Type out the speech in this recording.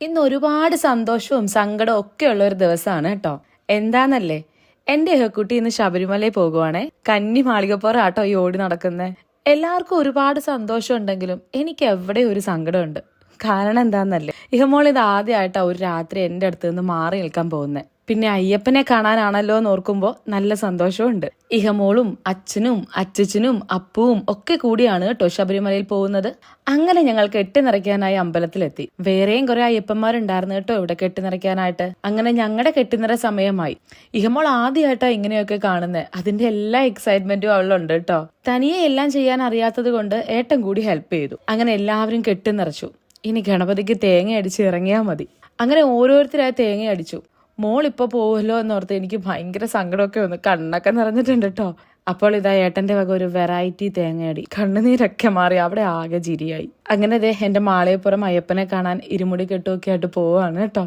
ഇന്ന് ഒരുപാട് സന്തോഷവും സങ്കടവും ഒക്കെ ഉള്ള ഒരു ദിവസമാണ് കേട്ടോ. എന്താന്നല്ലേ? എന്റെ ഹെക്കുട്ടി ഇന്ന് ശബരിമലയിൽ പോകുവാണേ. കന്നി മാളികപ്പുറം ആട്ടോ ഈ ഓടി നടക്കുന്നേ. എല്ലാവർക്കും ഒരുപാട് സന്തോഷം ഉണ്ടെങ്കിലും എനിക്ക് എവിടെ ഒരു സങ്കടമുണ്ട്. കാരണം എന്താന്നല്ലേ? ഇഹമോൾ ഇത് ആദ്യമായിട്ടാ ഒരു രാത്രി എന്റെ അടുത്ത് നിന്ന് മാറി നിൽക്കാൻ പോകുന്നത് പിന്നെ അയ്യപ്പനെ കാണാനാണല്ലോ എന്ന് ഓർക്കുമ്പോൾ നല്ല സന്തോഷമുണ്ട് ഇഹമോളും അച്ഛനും അച്ചച്ചനും അപ്പുവും ഒക്കെ കൂടിയാണ് കേട്ടോ ശബരിമലയിൽ പോകുന്നത്. അങ്ങനെ ഞങ്ങൾ കെട്ടിനിറയ്ക്കാനായി അമ്പലത്തിലെത്തി. വേറെയും കുറെ അയ്യപ്പന്മാരുണ്ടായിരുന്നു കേട്ടോ ഇവിടെ കെട്ടിനിറയ്ക്കാനായിട്ട്. അങ്ങനെ ഞങ്ങളുടെ കെട്ടിനിറ സമയമായി. ഇഹമോൾ ആദ്യമായിട്ടാ ഇങ്ങനെയൊക്കെ കാണുന്നത് അതിന്റെ എല്ലാ എക്സൈറ്റ്മെന്റും അവളുണ്ട് കേട്ടോ. തനിയെ എല്ലാം ചെയ്യാൻ അറിയാത്തത് കൊണ്ട് ഏട്ടൻ കൂടി ഹെൽപ്പ് ചെയ്തു. അങ്ങനെ എല്ലാവരും കെട്ടിനിറച്ചു. ഇനി ഗണപതിക്ക് തേങ്ങ അടിച്ച് ഇറങ്ങിയാൽ മതി. അങ്ങനെ ഓരോരുത്തരായി തേങ്ങ അടിച്ചു മോൾ പോകുമല്ലോ എന്നോർത്ത് എനിക്ക് ഭയങ്കര സങ്കടമൊക്കെ വന്നു. കണ്ണൊക്കെ നിറഞ്ഞിട്ടുണ്ട് കേട്ടോ അപ്പോൾ ഇതാ ഏട്ടന്റെ വക ഒരു വെറൈറ്റി തേങ്ങയടി. കണ്ണുനീരൊക്കെ മാറി അവിടെ ആകെ ചിരിയായി. അങ്ങനെ ദേ എന്റെ മാളയപ്പുറം അയ്യപ്പനെ കാണാൻ ഇരുമുടി കെട്ടുമൊക്കെ ആയിട്ട് പോവാണ് കേട്ടോ